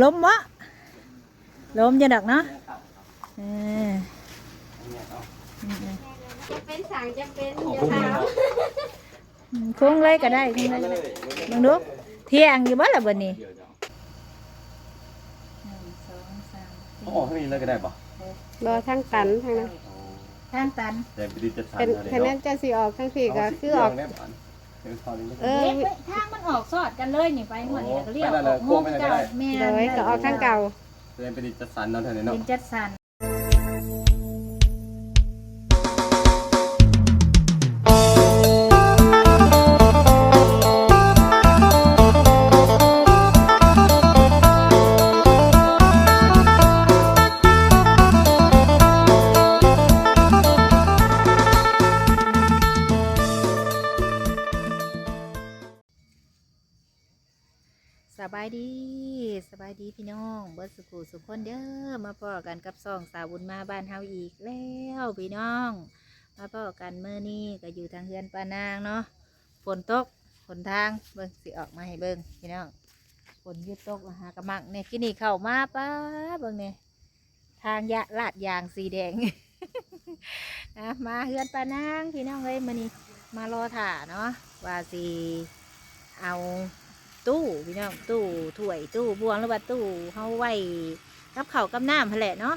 ล้มวะล้มจะดักเนาะเออจะเป็นสางจะเป็นของเดี๋ยพววกนี้ขาวอืมคงเลยก็ได้คงเลยก็ได้มึงดูเที่ยงอยู่บ่ล่ะบัดนี้เขาออกข้างนี้เลยก็ได้ปะรอทั้งตันทั้งนั้นทางตันแต่ไปดูจะทันเป็นอะไรคะแนนจะสีออกทั้งสี่ก็คือออกได้ปะ เดี๋ยวตอนนี้เออเล็กไว้ทางมันออกสอดกันเลยนี่ไปหัวนี่แล้วก็เรียกไปนั่นแหละออกงงโค้งไปนั่นก็เจ้าได้แม่นเลยก็ออกทั้งเก่าแสดงไปดูจะสันเนาะแถวนี้เนาะ เป็นจัดสันส บายดีสบายดีพี่น้องเบิดสุขุสุขคนเด้อมาพอกันกับซองสาวบุญมาบ้านเฮาอีกแล้วพี่น้อง มาพอกันเมื่อนี้ก็อยู่ทางเฮือนปานางเนาะฝนตกฝนทางเบิ่งสิออกมาให้เบิ่งพี่น้องฝนยุดตกหากระมังเนี่ยกินนี่เข้ามาป้าเบิ่งเนี่ยทางยะลาดยางสีแดงนะมาเฮือนปานางพี่น้องเอ้ยมื่อนี้มารอถ่าเนาะว่าสิเอา ตู้พี่น้องตู้ถ้วยตู้บวงหรือว่าตู้เฮาไว้กับเขากับน้ำหั่นแหละเนาะ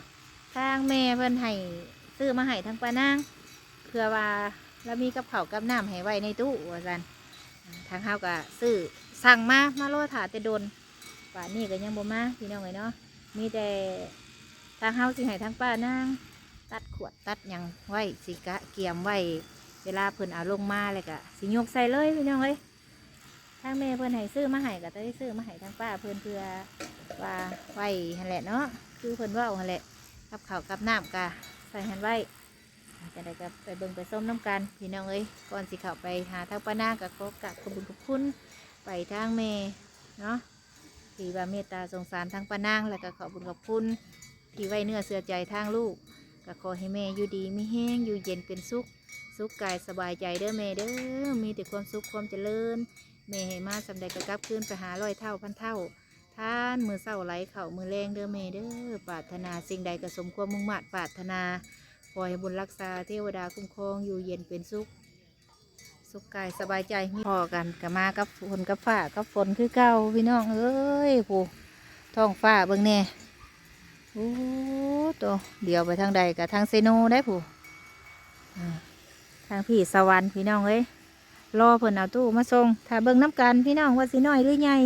ทางแม่เพิ่นให้ซื้อมาให้ทางป้านางเพื่อว่าเรามีกับเขากับน้ำให้ไว้ในตู้ว่าซั่นทางเฮาก็ซื้อสั่งมามาโลถาแต่ดนป่านนี้ก็ยังบ่มาพี่น้องเลยเนาะมีแต่ทางเฮาสิให้ทางป้านางตัดขวดตัดยังไว้สิกะเกียมไว้เวลาเพิ่นเอาลงมาเลยก็สิโยกใส่เลยพี่น้องเลย ทางแม่เพิ่นให้ซื้อมาให้ก็ได้ซื้อมาให้ทางป้าเพิ่นเพื่อว่าไว้หั่นแหละเนาะคือเพิ่นว่าหั่นแหละกับข้าวกับน้ำกะใส่หันไว้จะได้กับไปเบิ่งไปส้มน้ำกันพี่น้องเอ้ยก่อนสิเข้าไปหาทางป้านากับขอกราบขอบคุญขอบคุณไปทางแม่เนาะที่ว่าเมตตาสงสารทางป้านางแล้วก็ขอบคุญขอบคุณที่ไว้เนื้อเสือใจทางลูกก็ขอให้แม่อยู่ดีไมีแห้งอยู่เย็นเป็นสุขสุขกายสบายใจเด้อแม่เด้อมีแต่ความสุขความเจริญ แม่ให้มาสำใดก็กลับคืนไปหาร้อยเท่าพันเท่า ท่านมือเศร้าไหลเข่ามือแรงเด้อแม่เด้อปรารถนาสิ่งใดก็สมความมุ่งมั่นปรารถนาขอให้บุญรักษาเทวดาคุ้มครองอยู่เย็นเป็นสุข สุขกายสบายใจมีพอกันกับมากับฝนกับฝ้ากับฝนคือเก่าพี่น้องเอ้ยผู้ท้องฟ้าเบิ่งแน่โอ้ตัวเดียวไปทางใดกับทางเซโนได้ผู้ทางพี่สวรรค์พี่น้องเอ้ย รอเพิ่นเอาตู้มาส่งถ้าเบิ่งน้ำกันพี่น้องว่าสิน้อยหรือใหญ่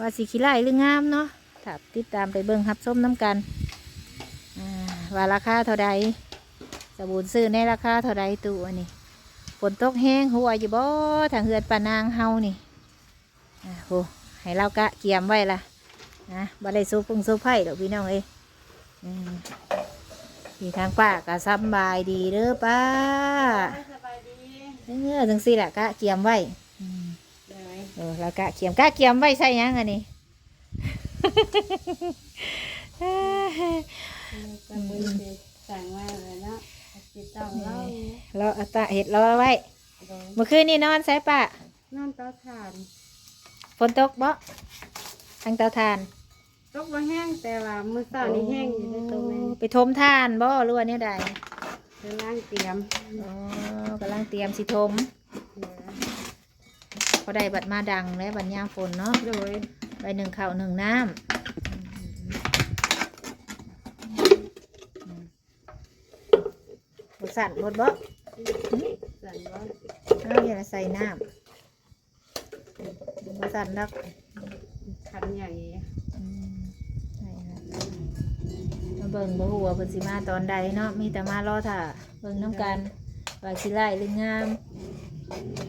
ว่าสิขี้ไล่หรืองามเนาะถ้าติดตามไปเบิ่งรับส้มน้ำกันอ่าว่าราคาเท่าใดสบูนซื้อในราคาเท่าใดตู้อันนี้ฝนตกแห้งหัวอยู่บ่ทางเฮือนปานางเฮานี่อ่าโหให้เรากะเกียมไว้ละนะบ่ได้สู้พุ่งสู้ไผ่ดอกพี่น้องเอ้ยอืมที่ทางป้าก็สบายดีเด้อป้า เออจังสี่แหละกะเกียมไว้อืมเลยเออแล้วกะเกียมกะเกียมไว้ใส่หยังอันนี้ ก็บุญสิสั่งว่าเลยเนาะติดต้องเล่าเราเอาตาเห็ดเราไว้โดยเมื่อคืนนี่นอนใส่ปะนอนเตาถ่านฝนตกบ่ทางเตาทานตกว่าแห้งแต่ว่ามื้อเช้านี่แห้งอยู่ในตัวแม่โอ้ไปทมทานบ่หรือว่าเนี่ยใด เดี๋ยวล้างเตรียมอ๋อกำลังเตรียมสิทมเลยพอได้บัดมาดังแล้วบัดยามฝนเนาะโดยใบหนึ่งข้าวหนึ่งน้ำบดสั่นบดบ่สั่นว่าเอาอย่าใส่น้ำบดสั่นนักขันใหญ่อืมใช่ค่ะมา เบิ่งบ่หัวาเพิ่นสิมาตอนใดเนาะมีแต่มารอถ่าเบิ่งน้ำกันว่าสิไล่หรืองาม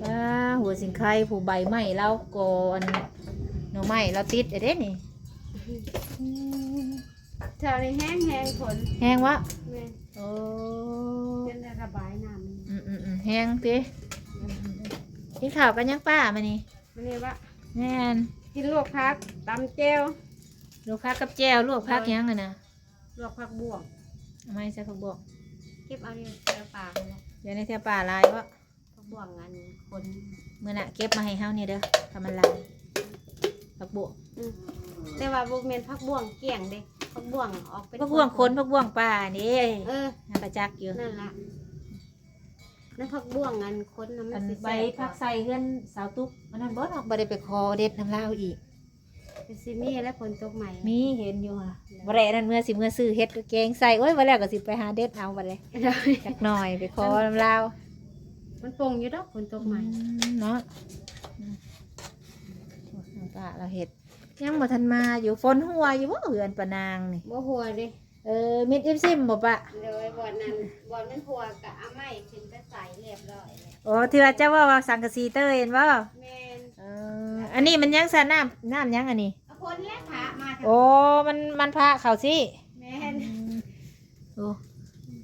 ว้าหัวสิงไข่ผู้ใบไม้เราก่อนหน่อไม้เราติดไอ้เด้นี่อืมแถวนี้แห้งแห้งฝนแห้งวะแม่โอ้เป็นได้ระบายน้ำมันอืมอืมอืมแห้งติกินข้าวกันยังป้ามานี่มันนี่ว่าแม่นกินลวกพักตำแก้วลวกผักกับแจ่วลวกผักยังอะนะ ลวกผักบวกทำไมใส่ผักบวกเก็บเอาเนี่ยเสื้อปลาเลยเดี๋ยวในแถวป่าหลายวะผักบวกอันคนเมื่อน่ะเก็บมาให้เฮานี่เด้อทำมันลายผักบวกอืมแต่ว่าบ่แม่นผักบ่วงเกี่ยงเด้ผักบ่วงออกเป็นพวกบ่วงคนพวกบ่วงป่านี่เออประจักษ์อยู่นั่นล่ะนั่นผักบ่วงอันคนน่ะมัอันนสิใบแซ่บพักใส่เฮือนสาวตุ๊กอันนั้นบ่เนาะบ่ได้ไปคอเด็ดน้ำลาวอีก เป็นสิมีและฝนตกใหม่มีเห็นอยู่ค่ะ บ่ได้นั่นเมื่อสิเมื่อซื้อเฮ็ดก็แกงใส่โอ้ยบ่แล้วก็สิไปหาเด็ดเอาบัดเลยจักหน่อยไปคอน้ำลาวมันโป่งอยู่ดอกฝนตกใหม่อืมเนาะอืมน้ำปลาเราเฮ็ดยังบ่ทันมาอยู่ฝนหัวอยู่บ่เหือนปะนางนี่บ่หัวเด้เออมิดอิมซิมบ่ปะเดี๋ยวไอ้บ่อนนั้นบ่อนมันหัวกะเอาไม้ขึ้นไปใส่เรียบร้อยแล้วโอ้ที่ว่าเจ้าว่าว่าสังกะสีเตอร์เห็นบ่แม่นเอออันนี้มันยังซะน้ำน้ำยังอันนี้เอา คนแลกพระมาค่ะโอ้ มันมันพระเขาสิแม่นโอ้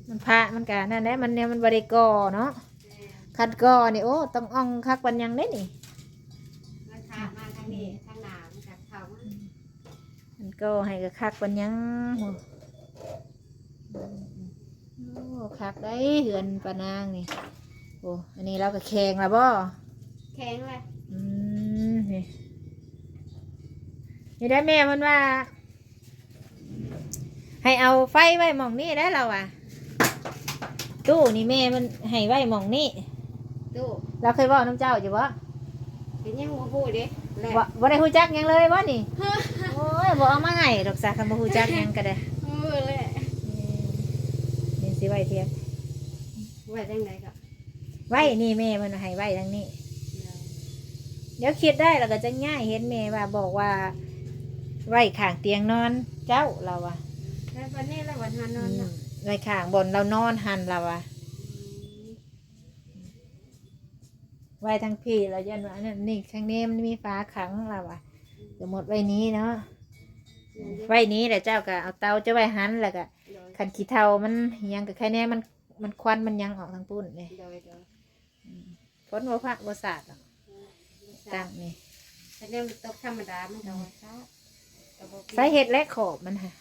มันพระมันกะนั่นแหละมันเนี่ยมันบริกรเนาะคัดก่อนี่โอ้ต้องอ่องคักปันยังได้นี่มันพระมาทางนี้ทางหน้ามันก็เข้ามามันก็ให้กับคักปันยังโอ้โอ้คักได้เหือนปานางนี่โอ้อันนี้เราก็แข่งและบ่แข็งเลย อืมนี่ นี่ได้แม่มันว่า ให้เอาไฟไว้หมองนี่ได้เราอะ ตู้นี่แม่มันให้ไว้หมองนี่ตู้เราเคยบอกน้ำเจ้าอยู่วะเป็นยังบ่ฮู้เด้แหละบ่บ่ได้ฮู้จักหยังเลยวะนี่โอ้ยบ่เอามาให้ดอกซะคันบ่ฮู้จักหยังก็ได้เออแหละอืมนี่สิไว้เทียงไว้จังไดก็ไว้นี่แม่มันให้ไว้ทางนี้เดี๋ยวคิดได้แล้วก็จะง่ายเห็นแม่ว่าบอกว่า ไว้ข้างเตียงนอน เจ้าเราอะแล้ววันนี้แล้ววันหานอนเนาะไว้ข้างบนเรานอนหันเราอะไว้ทางพี่เรายันว่านั่นนี่ข้างนี้มันมีฟ้าขังเราอะสมมติไว้นี้เนาะไว้นี้แหละเจ้าก็เอาเตาจะไว้หันแล้วก็ขันขี้เทามันยังกับแค่นี้มันมันควันมันยังออกทางปุ้นเลยโดยโดยฝนบ่พระบ่สาดหรอกตั้งนี่แต่เนี่ยมันตกธรรมดามันก็ว่าซะก็ บ่สาเหตุและขอบมันค่ะ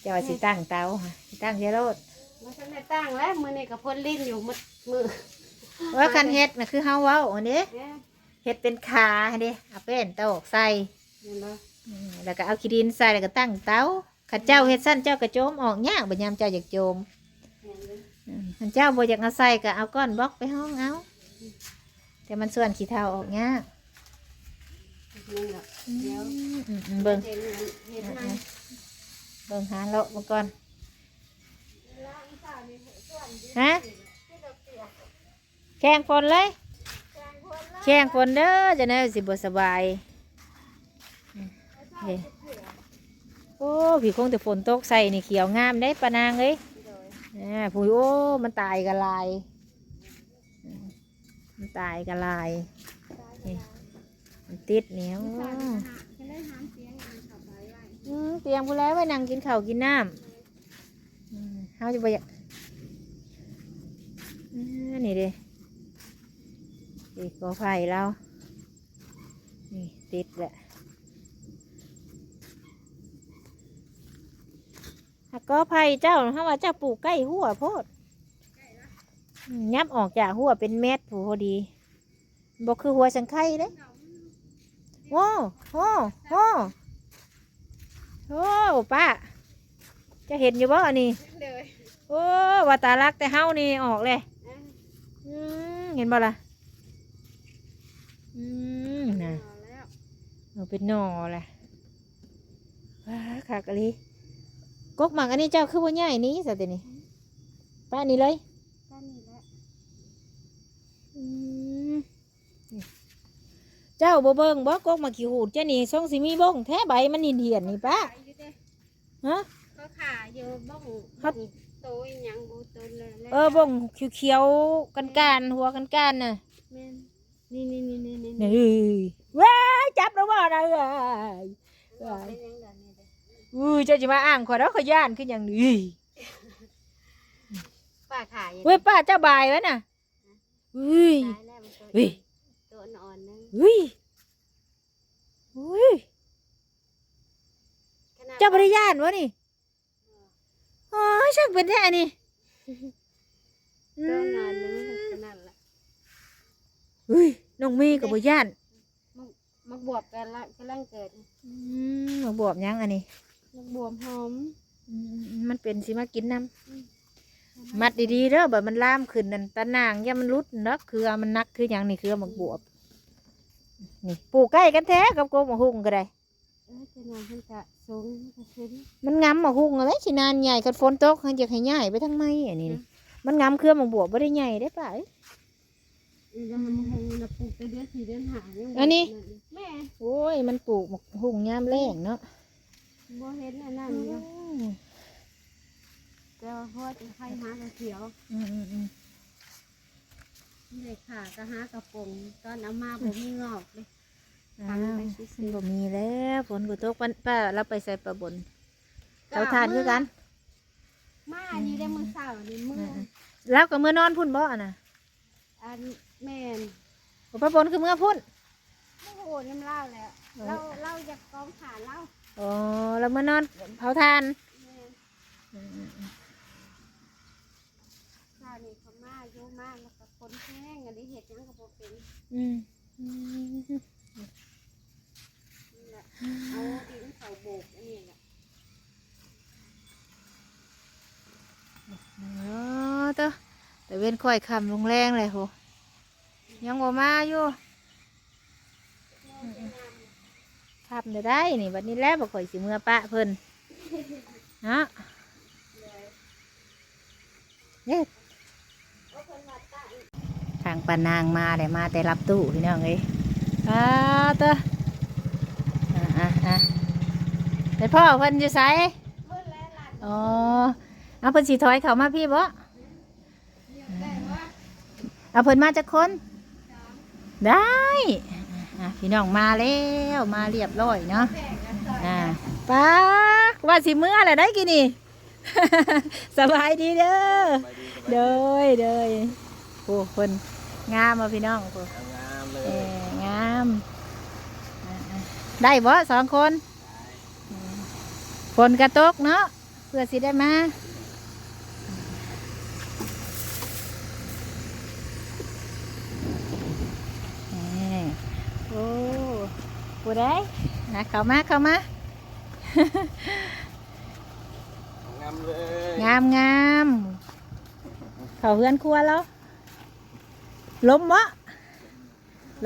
เจ้าว่าสิตั้งเตาค่ะสิตั้งเชโรดมันทันได้ตั้งแล้วมื้อนี้ก็พ่นลิ้นอยู่หมดมือว่าคันเฮ็ดน่ะคือเฮาเว้าอันนี้เนี่ยเฮ็ดเป็นขาเด้เอาเป็นตอกใส่เห็นบ่อืมแล้วก็เอาขี้ดินใส่แล้วก็ตั้งเตาข้าเจ้าเฮ็ดสั้นเจ้าก็โจมออกยากบ่ยามเจ้าอยากโจมเห็นบ่อืมคันเจ้าบ่อยากเอาใส่ก็เอาก้อนบล็อกไปห้องเอาแต่มันส่วนขี้เถ้าออกยากนี่ก็ เดี๋ยวอืมอืมอืมเบิ่งเห็นเห็นมันเบิ่งหาเลาะมาก่อนฮะแข่งฝนเลย แข่งฝนเด้อจะได้สิบ่สบายเฮ้โอ้พี่คงแต่ฝนตกใส่นี่เขียวงามได้ปะนางเอ้ยโดยอ่าผู้โอ้มันตายกันลายอืมมันตายกันลายนี่ มันติดเหนียวจะได้หามเสียงมันเข้าไปไว้อืมเตียงพูแล้วไว้นั่งกินข้าวกินน้ำอืมเฮาจะไปอยากอ่านี่เด้นี่กอไผ่เรา นี่ติดแหละหากกอไผ่เจ้าถ้าว่าเจ้าปลูกใกล้หัวโพดอืมยับออกจากหัวเป็นเม็ดผู้พอดีบอกคือหัวสังไข่เด้ โอ้โอ้โอ้โอ้ป้าจะเห็นอยู่บ่อันนี้เลยโอ้ว่าตาลักแต่เฮานี่ออกเลยอืมเห็นบ่ล่ะอืมนะเอาเป็นหนอแหละว้าขากะลีกกหมักอันนี้เจ้าคือบ่ใหญ่นี้สัตว์นี่ป้านี่เลยก็นี่แหละอืม เจ้าบ่เบิ่งบ่กกหมักขี้หูดเจ้านี่ทรงสิมีบ่งแท้ใบมันเหี่ยนๆนี่ป้าขายอยู่เด้ฮะก็ขาอยู่บ้องครับบ้องโตอีหยังบูโตเลยแล้วเออบ่งเขียวๆกันๆหัวกันๆน่ะแม่นนี่นี่นี่นี่นี่นี่ว้ายจับแล้วบ่นะเอ้ยเป็นยังไงนี่เด้อุ้ยเจ้าจะมาอ้างขอยแล้วขอยย่านขึ้นอย่างนี้ป้าขายอยู่เว้ยป้าเจ้าบายวะน่ะอุ้ยตายแล้วมันตัวเฮ้ยตัวอ่อนๆนึง อุ้ยอุ้ยขนาดเจ้าบริยานวะนี่อ๋อช่างเป็นแท้นี่อืตัวอ่อนๆนึงมขนาดละอุ้ยน้องมีกับบริยานมมักบวบกันละกำลังเกิดอืมหมกบวบยังอันนี้มักบวบหอมอืมมันเป็นสิมากินน้ำมัดดีๆเด้อแบบมันล่ามขึ้นนั่นตะนางอย่ามันรุดเนาะคือมันนักคืออย่างนี้คือหมกบวบ นี่ปลูกใกล้กันแท้กับโกมะฮุ่งก็ได้เออจะนอนเพิ่นกะสูงกะขึ้นมันงำมะฮุ่งอะไรสินานใหญ่คันฝนตกเขาจะให้ใหญ่ไปทางไมอันนี้นี่มันงำเครือหมกบวบไม่ได้ใหญ่ได้ป่ะเอ้ยอีแล้วมันคงนะปลูกไปเดือนสี่เดือนหายังบ่อันนี้ แม่โอ้ย มันปลูกหมกฮุ่งยามแรงเนาะบ่เห็นอันนั้นอยู่แต่ว่าเพราะว่าจะให้หากระเขียว อืมอืมอืม เด็กขากระหากระปงตอนเอามาผมมีงอกเลยอ้าวมันบ่มีแล้วฝนก็ตกวันป้าเราไปใส่ปลาบนเขาทานคือกันมาอันนี้ได้มือเสาร์นี่มืออแล้วก็เมื่อนอนพุ่นบ่อะนะอันแม่นบ่ปลาบนคือเมื่อพุ่นโอ้โหน้ำเล่าแล้วเราเราอยากกองขาเล่าอ๋อแล้วเมื่อนอนเผาทานแม่นเช้านี่เขามาอยู่มากแล้วก็ค นแห้งอันนี้เห็ดหยังก็บ่เป็นอืมอืมนี่แหละเอาดินเขาโบกอันนี้แหละอ๋อเต้อแต่เว้นค่อยคำลงแรงเลยโหยังบ่มาอยู่ทำได้ได้นี่บัดนี้แล้วบ่ค่อยสิเมื่อปะเพิ่นฮะเฮ็ด ทางปานางมาได้มาแต่รับตู้พี่น้องเอ้ยอ่าเต้ออ่าอ่าอ่าแต่พ่อเพิ่นอยู่ไสเพิ่นแล้วล่ะอ๋อเอาเพิ่นสีถอยเขามาพี่บ่ได้ว่าเอาเพิ่นมาจากคนได้อะพี่น้องมาแล้วมาเรียบร้อยเนาะแบ่งกันซอยอ่าป้าว่าสิมื้ออะไรได้กี่นี่ สบายดีเด้อเด้อเด้อโอ้เพิ่น งามมาพี่น้องโอ้งามเลเอยองามอ่าๆได้บ่สองคนอืมฝนกระตกเนาะเพื่อสิได้มานี่โอ้ผู้ใดนะเข้ามาเข้ามา งามเลยงามงามเขาเพื่อนครัวแล้ว ล้มวะ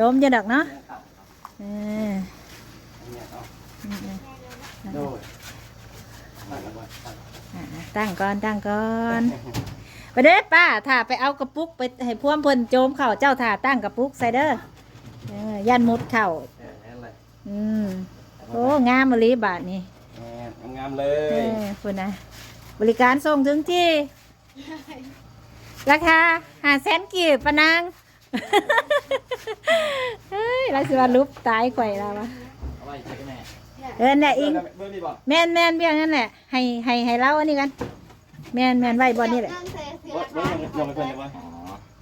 ล้มจะดักเนาะเออเนี่ยเอาอืมโดยตั้งเอาไว้ตั้งๆอะตั้งก่อนตั้งก่อนไปเด้อป้าถ้าไปเอากระปุกไปให้พวมเพิ่นโจมเข่าเจ้าถ่าตั้งกระปุกใส่เด้อเออยันมุดเข่าแค่นั้นเลยอืมโอ้งามมะลิบาทนี่แม่งามๆเลเอยอคุณนะบริการส่งถึงที่ ราคาหาแสนกีบปะนาง เฮ้ยเราสิว่าลุบตายข่อยเราวะเอาไว้ใช้กันแม่เออเนี่ยอิงเบอร์นี่บอกแม่นแม่นเบี้ยงั้นแหละให้ให้ให้เล่าอันนี้กัน แม่นแม่นไว้บอนนี่แหละเงินเสียเสียเบอร์ราเบอคาร์ยังยังไม่เพิ่นเลยว่าอ๋อ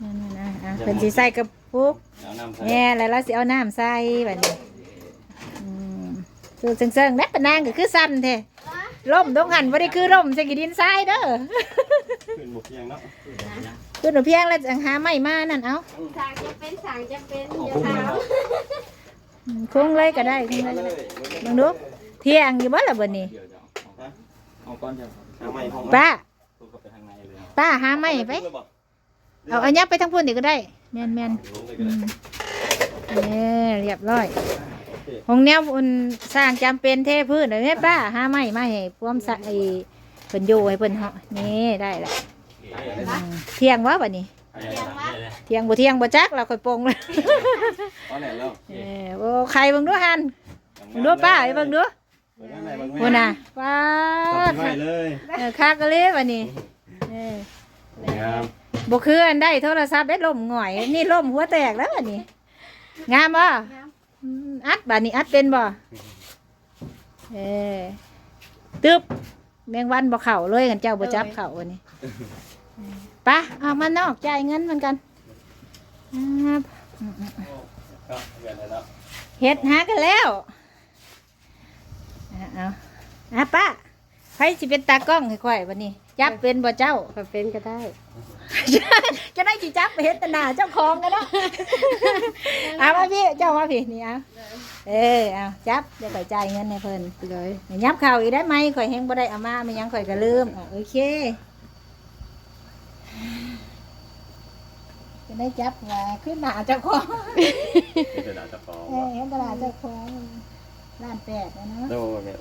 นั่นนั่นนะอะเป็นสีใส่กระปุกเดี๋ยวน้ำใส่แม่แล้วเราสิเอาน้ำใส่แบบนี้อืมคือเซิงๆแม่ปะนางก็คือสั้นแท้ล่มดงหันบ่ได้คือล่มใส่กีดินทรายเด้อ ขึ้นบุกเพียงเนาะ คือหนูเพียงแล้วจังหาไม่มานั่นเอาสั่งจะเป็นสั่งจะเป็นขอบอย่าคุณถานะมครับอืมคุ้งเลยก็ได้คุ้งเอาเลยเลก็ได้ยลองดูเที่ยงอยู่บ่ล่ะบ่นี้เดี๋ยวจะเอาเอาก้อนเดียวครับเอาใหม่ของป้าตู้ก็ไปทางในเลยป้าหาไม่ไปเอาอันยับไปทั้งพุ่นอีกก็ได้แม่นแม่นลงเลยอืก็ได้มนี่เรียบร้อยของแนวอุ่นสร้างจำเป็นเทพื้นเดี๋ยวนี้ป้าหาไม่มาให้พวมสะไอ้เพิ่นอยู่ให้เพิ่นเหาะนี่ได้ละ อืมเที่ยงวะบัดนี้ เที่ยงบ่เที่ยงบ่จักเราค่อยปลงเลยตอนไหนแล้วเออโอ้ใครเบิ่งดูหันเบิ่งดูป้าไปเบิ่งดูเบิ่งอะไรเบิ่งพุ่นน่ะป้าตัดไม้เลยเออคักก็เลยบัดนี้เอองามบ่คืออันได้โทรศัพท์ได้ล่มหง่อย นี่ล่มหัวแตกแล้วบัดนี้ งามบ่อืมอัดบัดนี้อัดเป็นบ่เออตึบแมงวันบ่เข้าเลยกันเจ้าบ่จับเข้าวันนี้ไปะเอามานอกจ่ายเงินเหมือนกันครับก็เกิดอะไรแล้วเฮ็ดหากันแล้วเอาเอาอะป้าใครสิเป็นตากล้องให้ข่อยวันนี้ จับเป็นบ่เจ้าก็เป็นก็ได้ จะได้จีจับไปเห็นแตหนาเจ้าของกันเนาะเอามาพี่เจ้ามาพี่นี่เอาเออเอาจับเดี๋ยวข่อยจ่ายเงินให้เพิ่นเลยยับเข่าวอีกได้ไหมข่อยแฮงบ่ได้เอามาไม่ยังข่อยก็ลืมอะโอเคจะ ได้จับว่าขึ้นหน้าเจ้าของนี่เป็นอาจจะฟ้องเออเห็นตลาดเจ้าของร้านแปดนะเนาะโน้แม่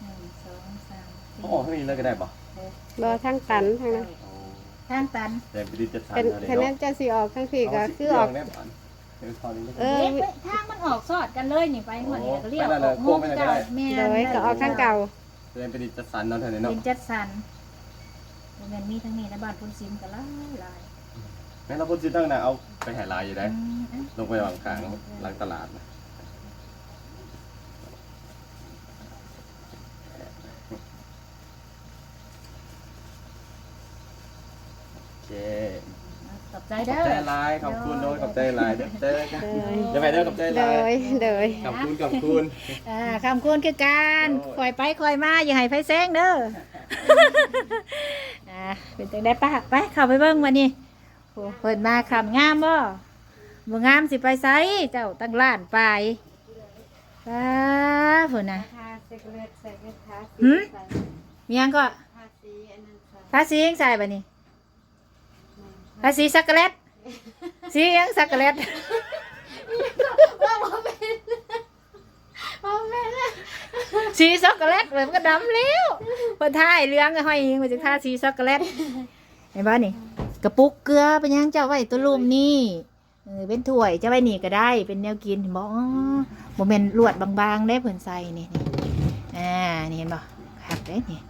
หนึ่งสองสามสี่โอ้ให้มีเลยก็ได้ปะรอทั้งตันทั้งนั้นทางตันแต่ไปดิจะทันเป็นเท่าคะแนนจะสิออกทั้งสี่ก็คือออกแน่นอนเป็นพอนี้เออเล็กไว้ทางมันออกสอดกันเลยนี่ไปหัวนี่ก็เรียกไปนั่นเลยออกโค้งไปนั่นก็เจ้าได้แม่เลยก็ออกทั้งเก่าเป็นไปดิจะสันเนาะเท่านี้เนาะเป็นจัดสรร โรงเรียนมีทั้งนี้ในบ้านพุ่นซิมกันหลายหลายแม่เราพูดชื่อตั้งนะเอาไปหายลายอยู่ได้ อืมอะลงไปวางกลางหลังตลาดนะโอเคขอบใจขอเด้บใจอลายขอบคุณโดยขอบใจลายเด้อเด้อเลยเดี๋ยวไปเด้อขอบใจเลลายยเลยขอบคุณขอบคุณ อ่าคำคุณคือการโอ้ย คอยไปคอยมาอย่าให้ไฟแซงเด้อ อ่าเป็นจังได้ป้าไปเข้าไปเบิ่งวันนี้โอ้เปิดมาคำงามบ่บ่งามสิไปไสเจ้าตั้งล้านไปป้าพุ่นน่ะทาเซกเลตใส่ทาหืมมีหยังก็ทาสีอันนั้นใส่ภาษียังใส่บัดนี้ภาษีช็อกโกแลตสียังช็อกโกแลตว่าบ่เป็น บ่เป็นสีช็อกโกแลตมันก็ดำแล้วเพิ่นทาให้เหลืองก็ห้อยยิงมาจากทาสีช็อกโกแลตเห็นบ่นี่กระปุกเกลือเป็นหยังเจ้าไว้ตัวรูมนี่เออเป็นถ้วยเจะไว้นี่ก็ได้ เป็นแนวกินเห็นบ่อ๋อบ่แม่นลวดบางๆได้เพิ่นใส่นี่นี่อ่านี่เห็นบ่คักเด้นี่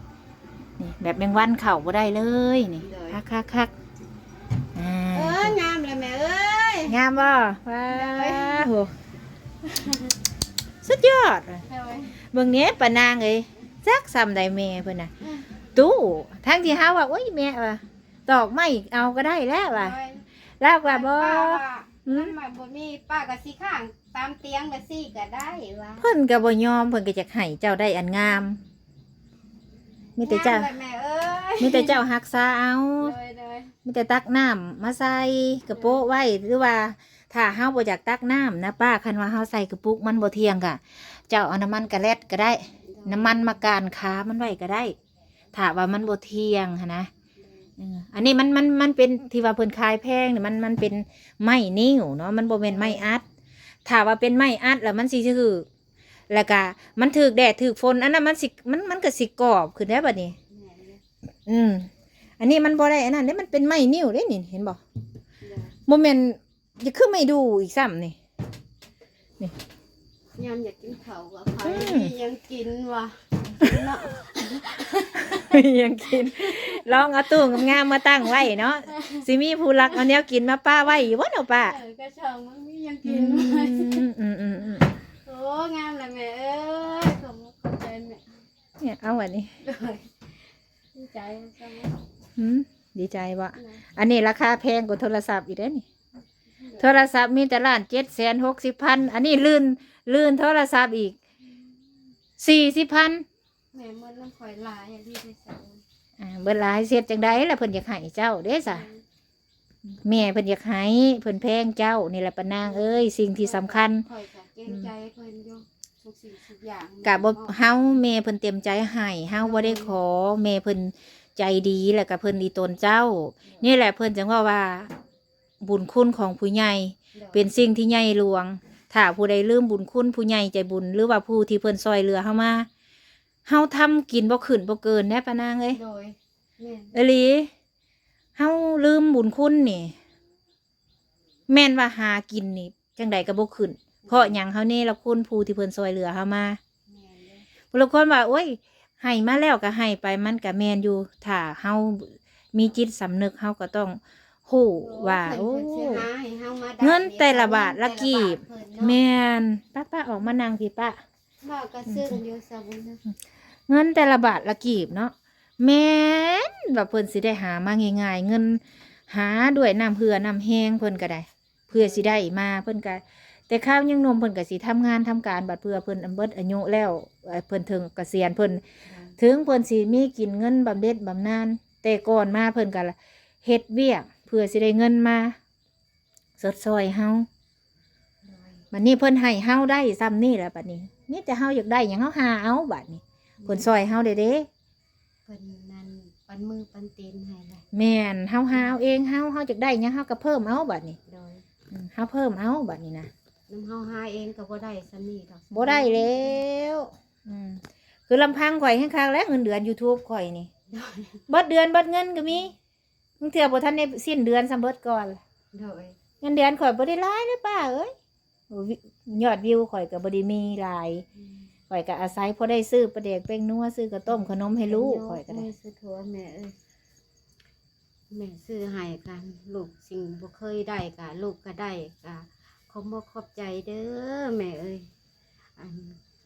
นี่แบบแมงวันเข้าบ่ได้เลยนี่คักๆๆอ่าเอองามเลยแม่เอ้ยงามบ่ว้าวโห สุดยอดเลยเบิ่งเนี้ยปานางเอ้ยจักซ้ำใดแม่เพิ่นน่ะตู้ทั้งที่หาว่าโอ้ยแม่ว่าตอกไม่เอาก็ได้แล้วว่ะแล้วว่าบ่ป้าว่าหืมน้ำมันบ่มีป้าก็สิข้างตามเตียงก็สิก็ได้ว่าเพิ่นก็บ่ยอมเพิ่นก็จะให้เจ้าได้อันงามมีแต่เจ้างมเลยแม่เอ้ยมีแต่เจ้าหักษาเอาเลยเลยมีแต่ตักน้ำมาใส่กระโปะไว้หรือว่า ถ้าเฮาบ่อยากตักน้ำนะป้าคันว่าเฮาใส่กระปุกมันบ่เที่ยงกะเจ้าเอาน้ำมันกระแลดก็ได้ น้ำมันมาการขามันไว้ก็ได้ถ้าว่ามันบ่เที่ยงหั้นะอันนี้มันมันมันเป็นที่ว่าเพิ่นขายแพงเนี่ยมันมันเป็นไม้นิ้วเนาะมันบ่เป็นไม้อัดถ้าว่าเป็นไม้อัดแล้วมันสิถือแล้วก็มันถือแดดถือฝนอันนั้นมันสิมันมันก็สิกรอบขึ้นได้บัดนี้ อืมอันนี้มันบ่ได้อันนั้นเด้มันเป็นไม้นิ้วเด้นี่เห็นบ่เลยบ่แม่น จะคือไม่ดูอีกซ้ำนี่ยามอยากกินข้าวก็เขาอืมยังกินว่ะเนาะยังกินลองเอาตู้งามๆมาตั้งไว้เนาะสิมีผู้รักเอาแนวกินมาป้าไว้อยู่บ่เนาะป้าเออก็ช่างมันมียังอืกินว่ะมอืมอืมอืมโอ้งามเลยแม่เอ้ยขอบคุณขอบใจแม่เนี่ยเอาอันนี้เลยดีใจจังเลยหืมดีใจบ่นะอันนี้ราคาแพงกว่าโทรศัพท์อีกเด้อนี่ โทรศัพท์มีแต่ล้านเจ็ดแสนหกสิบพันอันนี้ลื่นลื่นโทรศัพท์อีกสี่สิบพันแม่มันน้ำข่อยหลายอย่างที่ได้สั่งอ่าเบิ่นหลายเสียดจังไดล่ะเพิ่นอยากให้เจ้าเด้ซะแม่เพิ่นอยากให้เพิ่นแพงเจ้านี่แหละปะนางเอ้ยสิ่งที่สำคัญข่อยก็เกรงใจเพิ่นอยู่ทุกสิ่งทุกอย่างกะบ่เฮาแม่เพิ่นเต็มใจให้เฮาบ่ได้ขอแม่เพิ่นใจดีแล้วก็เพิ่นดีตนเจ้า นี่แหละเพิ่นจังว่าว่า บุญคุณของผู้ใหญ่ เป็นสิ่งที่ใหญ่หลวง ถ้าผู้ใดลืมบุญคุณผู้ใหญ่ใจบุญหรือว่าผู้ที่เพิ่นซอยเหลือเฮามาเฮาทำกินบ่ขึ้นบ่เกินแน่ปะนางเอ้ยโดยแม่นเอหลีเฮาลืมบุญคุณนี่ แม่นว่าหากินนี่จังใดก็บ่ขึ้น เพราะหยังเฮานี่ละคุณผู้ที่เพิ่นซอยเหลือเฮามาแม่นเลยบางคนว่าโอ้ยให้มาแล้วก็ให้ไปมันก็แม่นอยู่ ถ้าเฮามีจิตสำนึกเฮาก็ต้อง ฮู้ว่าโอ้โอ้เพิ่นเพิ่นสิหาให้เฮามาได้เงินแต่ละบาทละกีบเพิ่นเนาะแม่นป้าป้าออกมานั่งพี่ป้าบ่าวก็ซึ้งอยู่สาบุญนะเงินแต่ละบาทละกีบเนาะแม่นว่าเพิ่นสิได้หามาง่ายๆเงินหาด้วยน้ำเพื่อน้ำแห้งเพิ่นก็ได้ เพื่อสิได้มาเพิ่นก็แต่ข้าวยังหนมเพิ่นก็สิทำงานทำการบัดเพื่อเพิ่นอันเบิดอายุแล้วเอ่อเพิ่นถึงเกษียณเพิ่นถึงเพิ่นสิมีกินเงินบำเหน็จบำนาญแต่ก่อนมาเพิ่นก็เฮ็ดเวียกเพื่อสิได้เงินมาสดซอยเฮาโดยบัดนี้เพิ่นให้เฮาได้ซ้ำนี่แหละบัดนี้มีแต่เฮาอยากได้หยังเฮาหาเอาบัดนี้เพิ่นซอยเฮาได้เด้เพิ่นนั่นปันมือปันตีนให้เลยแม่นเฮาหาเอาเองเฮาเฮาอยากได้หยังเฮาก็เพิ่มเอาบัดนี้โดยอืมเฮาเพิ่มเอาบัดนี้นะน้ำเฮาหาเองก็บ่ได้สำนีดอกบ่ได้แล้วอืมคือลำพังข่อยแห้งคักแล้วเงินเดือน YouTube ข่อยนี่โดยเบิดเดือนเบิดเงินก็มี บางเทื่อบ่ทันได้สิ้นเดือนซำเบิดก่อนโดยเงินเดือนข่อยบ่ได้หลายเลยป้าเอ้ยโอ้วิยอดวิวข่อยก็บ่ได้มีหลายอืมข่อยก็อาศัยพอได้ซื้อปลาเด็กเป็งนัวซื้อกระต้มขนมให้ลูกข่อยก็ได้แม่ซื้อถั่วแม่เอ้ยแม่ซื้อให้กันลูกสิ่งบ่เคยได้กะลูกก็ได้กะขอบอกขอบใจเด้อแม่เอ้ยอัน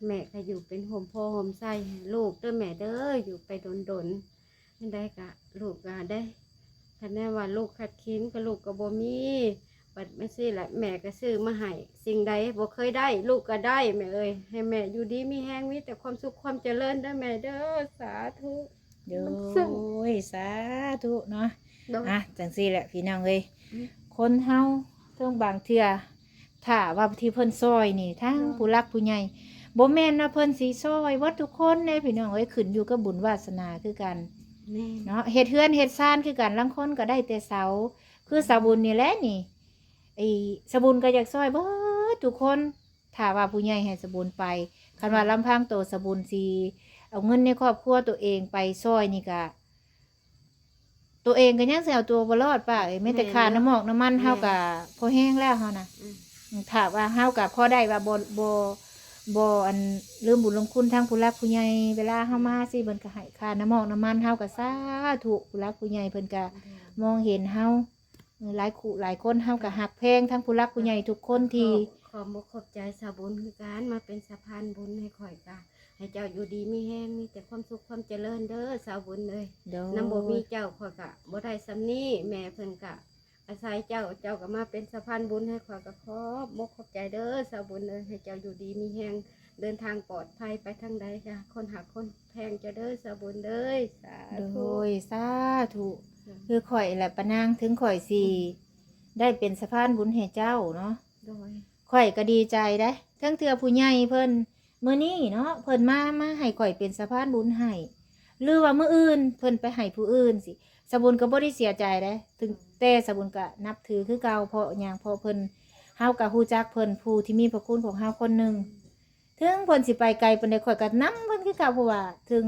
แม่ก็อยู่เป็นโฮมพ่อโฮมไส้ให้ลูกเด้อแม่เด้ออยู่ไปดนๆไม่ได้กะลูกก็ได้ คะแนนว่าลูกขัดคินก็ลูกก็บ่มีบัดไม่ซื้อละแม่ก็ซื้อมาให้สิ่งใดบ่เคยได้ ลูกก็ได้แม่เอ้ยให้แม่อยู่ดีมีแฮงมีแต่ความสุขความเจริญเด้อแม่เด้อสาธุโดมันซึ้งยสาธุเนาะโดยอะจังซี่แหละพี่น้องเอ้ยอืมคนเฮาเทิงบางเทื่อถ้าว่าที่เพิ่นซอยนี่ทั้งเนาะผู้รักผู้ใหญ่บ่แม่นว่าเพิ่นสิซอยวัดทุกคนเด้พี่น้องเอ้ยขึ้นอยู่กับบุญวาสนาคือกัน แม่เนาะเฮ็ดเฮือนเฮ็ดซ่านคือกันลางคนก็ได้แต่เสา คือสาบุญนี่แหละนี่ไอ้สาบุญก็อยากซอยเบิดทุกคนถ้าว่าผู้ใหญ่ให้สาบุญไปคันว่าลำพังโตสาบุญสิเอาเงินในครอบครัวตัวเองไปซอยนี่ก็ตัวเองก็ยังสิเอาตัวบ่รอดป่ะเอ้ยแม้แต่ค่าน้ำหมอกน้ำมันเฮาก็พอแห้งแล้วเฮานะอืมถ้าว่าเฮาก็พอได้ว่าบ่บ่ บ่อันลืมบุญลงคุณทางผู้รักผู้ใหญ่เวลาเฮามาสิเพิ่นก็ให้ค่าน้ำหมอกน้ำมันเฮาก็สาธุผู้รักผู้ใหญ่เพิ่นก็มองเห็นเฮาเออหลายคู่หลายคนเฮาก็หักแพงทั้งผู้รักผู้ใหญ่ทุกคนที่ขอบอกขอบใจสาบุญคือการมาเป็นสะพานบุญให้ข่อยกะให้เจ้าอยู่ดีมีแห้งมีแต่ความสุขความเจริญเด้อสาวบุญเลยโดยน้ำบ่มีเจ้าข่อยกะบ่ได้สำนี้แม่เพิ่นกะ อาศัยเจ้าเจ้าก็มาเป็นสะพานบุญให้ข่อยกะขอบบอกขอบใจเด้อสาวบุญเลยให้เจ้าอยู่ดีมีแห้งเดินทางปลอดภัยไปทางใดค่ะ คนหาคนแพงเจะเด้อสาวบุญเด้อสาโดธุยสาธุคือข่อยแหละปะนางถึงข่อยสิได้เป็นสะพานบุญให้เจ้าเนาะโดยข่อยก็ดีใจได้ทั้งเทื่อผู้ใหญ่เพิ่นมื้อนี้เนาะเพิ่นมามาให้ข่อยเป็นสะพานบุญให้หรือว่ามื้ออื่นเพิ่นไปให้ผู้อื่นสิสะบุญก็บ่ได้เสียใจเด้ถึง แต่สะบุญก็นับถือคือเก่าเพราะหยังเพราะเพิ่นเฮาก็ฮู้จักเพิ่นผู้ที่มีพระคุณของเฮาคนหนึงถึงเพิ่นสิไปไกลปานใดข่อยก็นำเพิ่นคือเก่าเพราะว่าถึง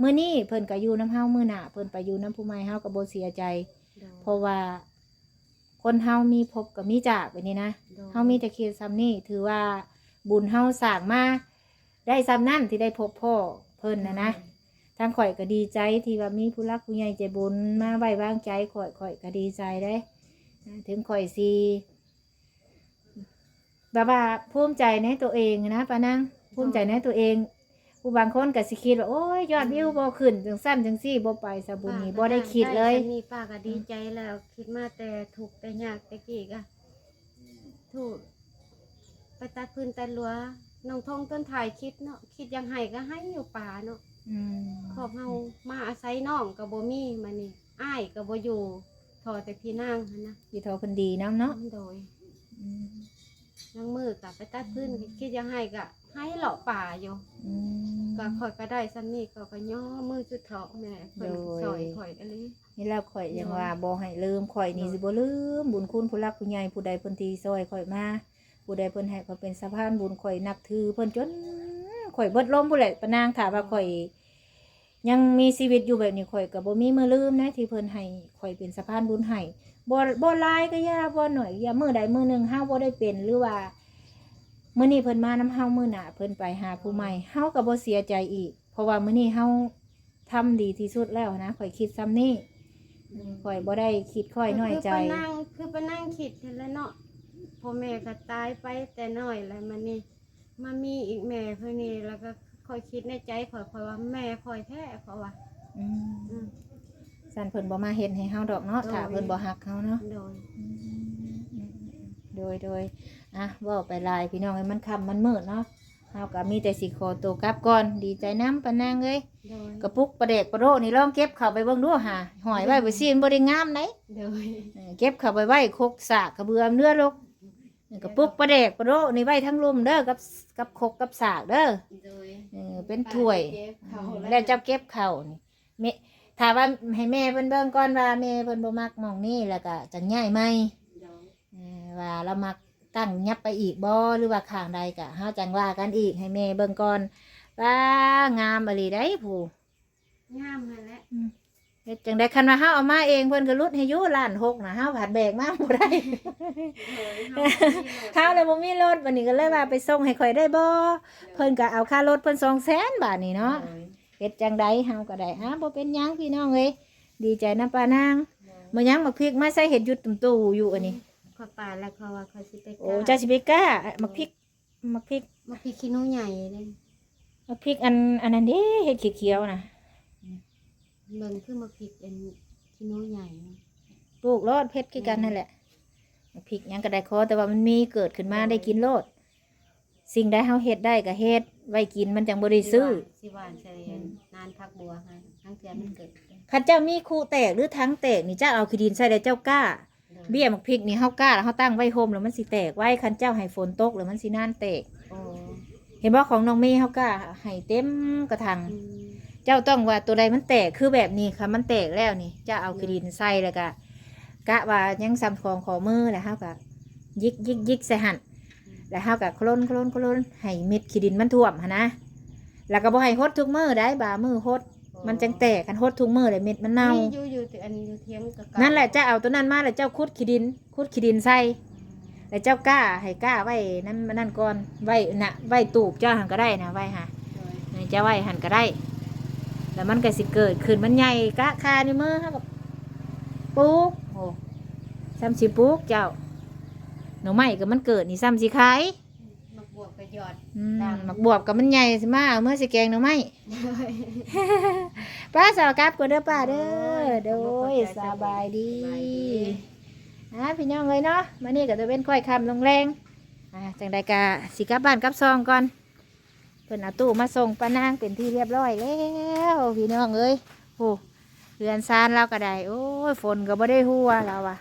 มื้อนี้เพิ่นก็อยู่น้ำเฮามื้อหน้าเพิ่นไปอยู่น้ำผู้ใหม่เฮาก็บ่เสียใจโดยเพราะว่า คนเฮามีพบกับมีจากแบบนี้นะโดยเฮามีแต่คิดซ้ำนี่ถือว่าบุญเฮาสร้างมาได้ซ้ำนั่นที่ได้พบพ่อเพิ่นนะนะ ทางข่อยก็ดีใจที่ว่ามีผู้รักผู้ใหญ่ใจบุญมาไว้วางใจข่อยข่อยก็ดีใจได้นะถึงข่อยสิแบบว่าภูมิใจในตัวเองนะป้านังภูมิใจในตัวเองผู้บางคนก็สิคิดว่าโอ้ยยอดวิวบ่ขึ้นจังสั้นจังซี่บ่ไปสะบุญนี่บ่ได้คิดเลยมีป้าก็ดีใจแล้วคิดมาแต่ถูกข์แต่ยากแต่กี่กะถูกไปตัดพื้นตัดรั้วน้องทงต้นถ่ายคิดเนาะคิดยังไห้ก็ให้อยู่ป่าเนาะ อืมขอบเฮามาอาศัยน้องกับบ่มีมานี่อ้ายกับบ่อยู่ทอแต่พี่นางหั้นนะพี่โทอเพิ่นดีนํเนาะโดยอืมยังมือกับไปตัดพื้นคิดยังไห้ก็ให้เหลาะป่าอยู่ อืม ก็ข่อยก็ได้ซ้ำนี่ก็ก็ย่อมือจุดเถาะแม่เพิ่นโดย ซอยข่อยอะไร นี่แล้วข่อยยังเนาะว่าบ่ให้ลืมข่อยนี่เนาะสิบ่ลืมบุญคุณผู้รักผู้ใหญ่ผู้ใดเพิ่นที่ซอยข่อยมาผู้ใดเพิ่นให้ข่อยเป็นสะพานบุญข่อยนับถือเพิ่นจน ข่อยเบิดลมผู้แหลปนางถามว่าข่อย ยังมีชีวิตอยู่แบบนี้ข่อยก็บ่มีมือลืมนะที่เพิ่นให้ข่อยเป็นสะพานบุญให้บ่บ่ลายก็ย่าบ่หน่อยอย่ามือใดมือหนึงเฮาบ่ได้เป็นหรือว่ามื้อนี้เพิ่นมานํเฮามื้อหน้าเพิ่นไปหาผู้ใหม่เฮาก็บ่เสียใจอีก เพราะว่ามื้อนี้เฮาทำดีที่สุดแล้วนะข่อยคิดซ้ำนี้ข่อยบ่ได้คิดค่อยน้อยใจ คือไปนั่งคือไปนั่งคิดแล้วเนาะพ่อแม่ก็ตายไปแต่น้อยแล้วมันนี่ มามีอีกแม่เพื่อนี่แล้วก็คอยคิดในใจคอยคอยว่าแม่คอยแท้เพราะว่าอืมอืม สันเพิ่นบ่มาเฮ็ดให้เฮาดอกเนาะโดย ถ้าเพิ่นบ่ฮักเฮาเนาะโดยโดยโดยอะเว้าไปหลายพี่น้องให้มันค่ำมันมืดเนาะเฮาก็มีแต่สิขอตัวกลับก่อนดีใจน้ำปานนางเอ้ยโดย กระปุกประเดกประโดนี่ลองเก็บเข้าไปเบิ่งดูหาหอยไว้บ่ซีนบ่ได้งามไหนโดย เออเก็บเข้าไปไว้คกสากกระเบือเนื้อลก กระปุกประเดกประโดนี่ไว้ทั้งลุมเด้อกับกับคกกับสากเด้อโดยเออเป็นถ้วยเก็บเขาแล้วเจ้าเก็บเข่านี่แม่ถ้าว่าให้แม่เพิ่นเบิ่งก่อนว่าแม่เพิ่นบ่มักหมองนี่แล้วก็จะย้ายไหมโดยเออว่าเรามักตั้งยับไปอีกบ่หรือว่าข้างใดก็เฮาจังว่ากันอีกให้แม่เบิ่งก่อนว่างามอหลีได้ผู้งามนั่นแหละ เฮ็ดจังได๋คันว่าเฮาเอามาเองเพิ่นก็ลดให้อยู่ล้านหกนะเฮาผัดแบกมาบ่ได้โดยเฮาเลยบ่มีรถวันนี้ก็เลยว่าไปส่งให้ข่อยได้บ่เพิ่นก็เอาค่ารถเพิ่น200,000บาทนี่เนาะโดยเฮ็ดจังไดเฮาก็ได้อ้าบ่เป็นหยังพี่น้องเอ้ยดีใจนะป้านางมื้อยังมักพริกมาใส่เห็ดยุดตุ่มตู่อยู่อันนี้เขาป่าแล้วเขาว่าเขาสิไปโอ้เจ้าสิไปกล้ามักพริกมักพริกมาพี่ขี้หนูใหญ่เลยมักพริกอันอันนั้นเด้เห็ดเขียวๆน่ะ เบิ่งคือมาพริกเป็นขี้หนูใหญ่นะปลูกรอดเพชรคือกันนั่นแหละมักพริกหยังก็ได้ขอแต่ว่ามันมีเกิดขึ้นมาได้กินโลด สิ่งใดเฮาเฮ็ดได้ก็เฮ็ดไว้กินมันจังบ่ได้ซื้อ สิหวานเสรียนนานพักบัวให้ทั้งเทือนมันเกิดคันเจ้ามีคู่แตกหรือทั้งแตกนี่เจ้าเอาขี้ดินใส่แล้วเจ้ากล้า เบี้ยมักพริกนี่เฮากล้าแล้วเฮาตั้งไว้โฮมแล้วมันสิแตกไว้คันเจ้าให้ฝนตกแล้วมันสินานแตก โอ้เห็นบ่ของน้องเมย์เฮากล้าให้เต็มกระถางอืมเจ้าต้องว่าตัวใดมันแตกคือแบบนี้ค่ะมันแตกแล้วนี่เจะเอาขี้ดินใส่แล้วก็กะว่ายังซ้ำของขอมือแล้วเฮาก็ยิกยิกยิกใส่หั่นแล้วเฮาก็โคลนโคลนโคลนให้เม็ดขี้ดินมันท่วมหั่นนะแล้วก็บ่ให้ฮดทุกมือได้บามือฮดมันจังแตกคันฮดทุกมือเลยเม็ดมันเน่านี่อยู่อยู่แต่อันอยู่เทียงกับเก่านั่นแหละเจ้าเอาตัวนั้นมาแล้วเจ้าคุดขี้ดินคุดขี้ดินใส่แล้วเจ้ากล้าให้กล้าไว้นั่นนั่นก่อนไว้น่ะไว้ตูบเจ้าหันก็ได้นะไว้ฮะโดยจะไว้หันก็ได้ แล้วมันก็สิเกิดขึ้นมันใหญ่กะคาในมือครับปลูกโอ้ซ้ำสิปลูกเจ้าหน่อไม้ก็มันเกิดนี่ซ้ำสิขายมักบวกกระยอดอืมตามหมักบวบกับมันใหญ่สิมาเอาเมื่อสิแกงหน่อไม้ป้าสาวกลับก็เด้อป้าเด้อโดยสบายดีสบายดีอะพี่น้องเลยเนาะมานี่ก็จะเป็นค่อยคำลงแรงอ่าจังใดกะสิกลับบ้านกลับซองก่อนเพิ่นเอาตู้มาส่งป้านางเป็นที่เรียบร้อยแล้วพี่น้องเอ้ยโอ้เรือนซานเราก็ได้โอ้ยฝนก็บ่ได้หัวเราอะ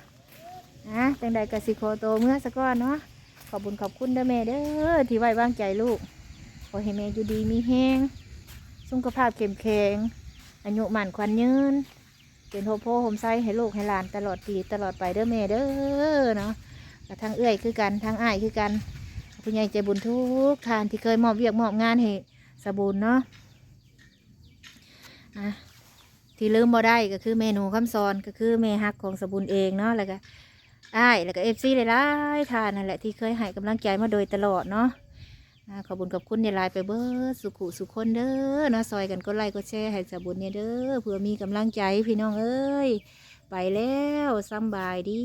อะจังใดกสิโคโตเมื่อสักก้อนเนาะขอบคุญขอบคุณเด้อแม่เด้อที่ไว้วางใจลูกขอให้แม่อยู่ดีมีแห้งสุขภาพเข้มแข็งอายุหมันควันยืนเป็นโฮโพโฮมไซให้ลูกให้หลานตลอดปีตลอดไปเด้อแม่เด้อเนาะกับทั้งเอื้อยคือกันทั้งอ้ายคือกัน ผู้ใหญ่ใจบุญทุกทานที่เคยมอบเวียกมอบงานให้สบุญเนาะอะที่ลืมบ่ได้ก็คือเมนูคำซอนก็คือเมฮักของสบุญเองเนาะแล้วก็อ้ายแล้วก็เอฟซีหลายๆทานนั่นแหละที่เคยให้กำลังใจมาโดยตลอดเนาะขอบุญขอบคุณในไลน์ไปเบิร์สุขุสุขคนเด้อเนาะซอยกันก็ไลค์ก็แชร์ให้สบุญเนี่ยเด้อเพื่อมีกำลังใจพี่น้องเอ้ย ไปแล้วสบายดี